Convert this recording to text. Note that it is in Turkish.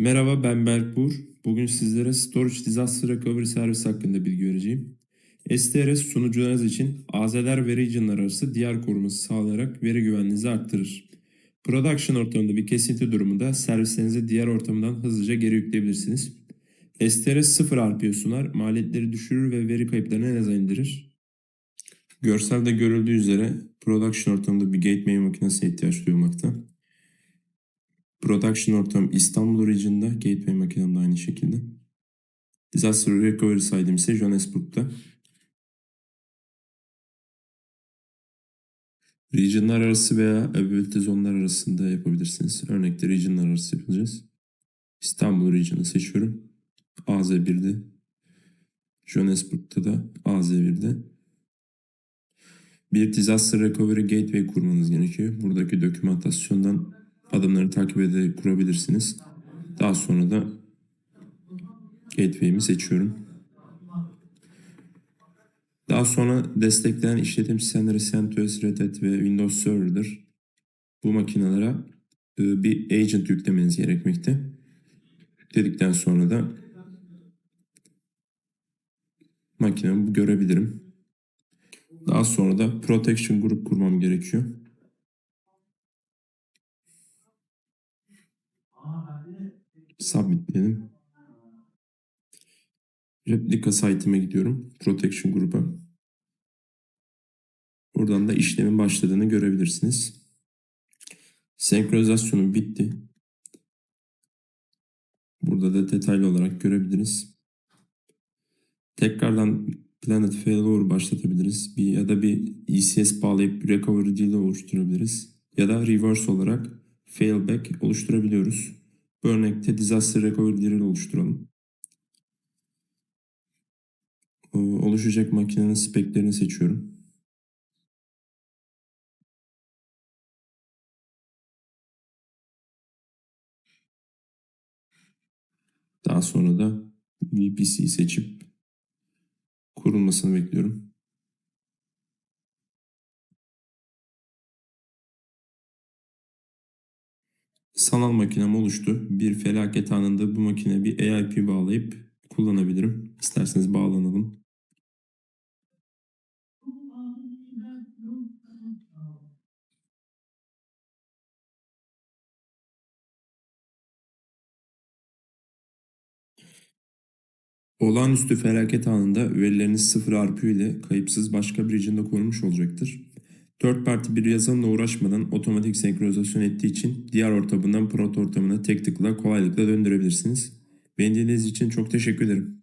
Merhaba ben Berkbur. Bugün sizlere Storage Disaster Recovery Service hakkında bilgi vereceğim. STRS sunucularınız için AZ'ler ve regionlar arası diğer koruması sağlayarak veri güvenliğinizi arttırır. Production ortamında bir kesinti durumunda servislerinizi diğer ortamdan hızlıca geri yükleyebilirsiniz. STRS 0 RPO sunar, maliyetleri düşürür ve veri kayıplarını en aza indirir. Görselde görüldüğü üzere production ortamında bir gateway makinesine ihtiyaç duyulmakta. Production ortam İstanbul region'da, Gateway makinem de aynı şekilde. Disaster Recovery side'im ise Johannesburg'da. Regionlar arası veya ability zonlar arasında yapabilirsiniz. Örnekte regionlar arası yapacağız. İstanbul region'ı seçiyorum. AZ1'de. Johannesburg'da da AZ1'de. Bir disaster recovery gateway kurmanız gerekiyor. Buradaki dokümantasyondan adımları takip ederek kurabilirsiniz. Daha sonra da gateway'imi seçiyorum. Daha sonra destekleyen işletim sistemleri CentOS, Red Hat ve Windows Server'dır. Bu makinelere e, bir agent yüklemeniz gerekmekte. Dedikten sonra da makinemi görebilirim. Daha sonra da protection grup kurmam gerekiyor. Submit diyelim. Replika site'ime gidiyorum. Protection gruba. Buradan da işlemin başladığını görebilirsiniz. Senkronizasyonum bitti. Burada da detaylı olarak görebiliriz. Tekrardan Planet Failover başlatabiliriz. Bir, ya da bir ECS bağlayıp bir recovery deal oluşturabiliriz. Ya da reverse olarak failback oluşturabiliyoruz. Bu örnekte disaster recovery deal oluşturalım. O, Oluşacak makinenin speklerini seçiyorum. Daha sonra da VPC'yi seçip kurulmasını bekliyorum. Sanal makinem oluştu. Bir felaket anında bu makine bir AIP bağlayıp kullanabilirim. İsterseniz bağlanalım. Olağanüstü felaket anında verileriniz 0 RPU ile kayıpsız başka bir region'da korunmuş olacaktır. Dört parti bir yazılımla uğraşmadan otomatik senkronizasyon ettiği için diğer ortamından prot ortamına tek tıkla kolaylıkla döndürebilirsiniz. Beni dinlediğiniz için çok teşekkür ederim.